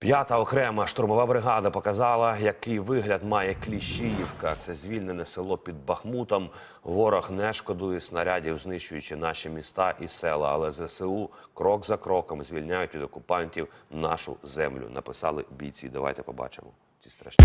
П'ята окрема штурмова бригада показала, який вигляд має Кліщіївка. Це звільнене село під Бахмутом. Ворог не шкодує снарядів, знищуючи наші міста і села. Але ЗСУ крок за кроком звільняють від окупантів нашу землю. Написали бійці. Давайте побачимо ці страшні.